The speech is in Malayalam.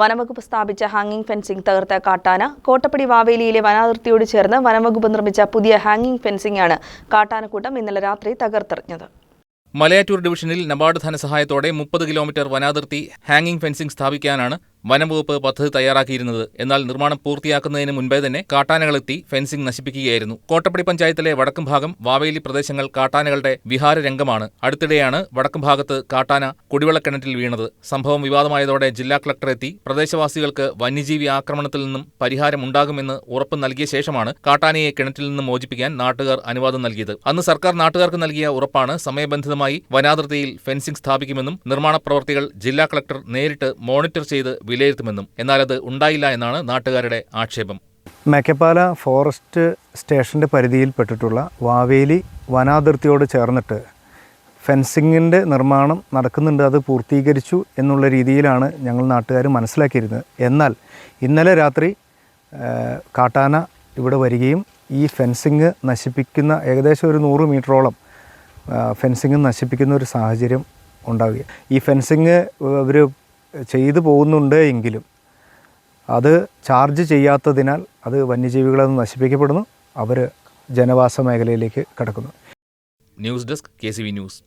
വനവകുപ്പ് സ്ഥാപിച്ച ഹാങ്ങിംഗ് ഫെൻസിംഗ് തകർത്ത കാട്ടാന. കോട്ടപ്പടി വാവേലിയിലെ വനാതിർത്തിയോട് ചേർന്ന് വനംവകുപ്പ് നിർമ്മിച്ച പുതിയ ഹാങ്ങിംഗ് ആണ് കാട്ടാനക്കൂട്ടം ഇന്നലെ രാത്രി തകർത്തെറിഞ്ഞത്. മലയാറ്റൂർ ഡിവിഷനിൽ നബാർഡ് ധനസഹായത്തോടെ മുപ്പത് കിലോമീറ്റർ വനാതിർത്തി ഹാങ്ങിംഗ് ഫെൻസിംഗ് സ്ഥാപിക്കാനാണ് വനംവകുപ്പ് പദ്ധതി തയ്യാറാക്കിയിരുന്നത്. എന്നാൽ നിർമ്മാണം പൂർത്തിയാക്കുന്നതിന് മുൻപേ തന്നെ കാട്ടാനകളെത്തി ഫെൻസിംഗ് നശിപ്പിക്കുകയായിരുന്നു. കോട്ടപ്പടി പഞ്ചായത്തിലെ വടക്കും ഭാഗം വാവേലി പ്രദേശങ്ങൾ കാട്ടാനകളുടെ വിഹാര രംഗമാണ് അടുത്തിടെയാണ് വടക്കും ഭാഗത്ത് കാട്ടാന കുടിവെള്ളക്കിണറ്റിൽ വീണത്. സംഭവം വിവാദമായതോടെ ജില്ലാ കളക്ടർ എത്തി. പ്രദേശവാസികൾക്ക് വന്യജീവി ആക്രമണത്തിൽ നിന്നും പരിഹാരമുണ്ടാകുമെന്ന് ഉറപ്പ് നൽകിയ ശേഷമാണ് കാട്ടാനയെ കിണറ്റിൽ നിന്നും മോചിപ്പിക്കാൻ നാട്ടുകാർ അനുവാദം നൽകിയത്. അന്ന് സർക്കാർ നാട്ടുകാർക്ക് നൽകിയ ഉറപ്പാണ് സമയബന്ധിതമായി വനാതിർത്തിയിൽ ഫെൻസിംഗ് സ്ഥാപിക്കുമെന്നും നിർമ്മാണ പ്രവർത്തികൾ ജില്ലാ കളക്ടർ നേരിട്ട് മോണിറ്റർ ചെയ്ത് വിലയിരുത്തുമെന്നും എന്നാൽ അത് ഉണ്ടായില്ല എന്നാണ് നാട്ടുകാരുടെ ആക്ഷേപം. മേക്കപ്പാല ഫോറസ്റ്റ് സ്റ്റേഷന്റെ പരിധിയിൽപ്പെട്ടിട്ടുള്ള വാവേലി വനാതിർത്തിയോട് ചേർന്നിട്ട് ഫെൻസിങ്ങിന്റെ നിർമ്മാണം നടക്കുന്നുണ്ട്. അത് പൂർത്തീകരിച്ചു എന്നുള്ള രീതിയിലാണ് ഞങ്ങൾ നാട്ടുകാർ മനസ്സിലാക്കിയിരുന്നത്. എന്നാൽ ഇന്നലെ രാത്രി കാട്ടാന ഇവിടെ വരികയും ഈ ഫെൻസിങ് നശിപ്പിക്കുന്ന ഏകദേശം ഒരു നൂറ് മീറ്ററോളം ഫെൻസിങ് നശിപ്പിക്കുന്ന ഒരു സാഹചര്യം ഉണ്ടാവുക ഈ ഫെൻസിങ് അവർ ചെയ്തു പോകുന്നുണ്ട് എങ്കിലും അത് ചാർജ് ചെയ്യാത്തതിനാൽ അത് വന്യജീവികളെ നശിപ്പിക്കപ്പെടുന്നു. അവർ ജനവാസ മേഖലയിലേക്ക് കടക്കുന്നു. News desk K news.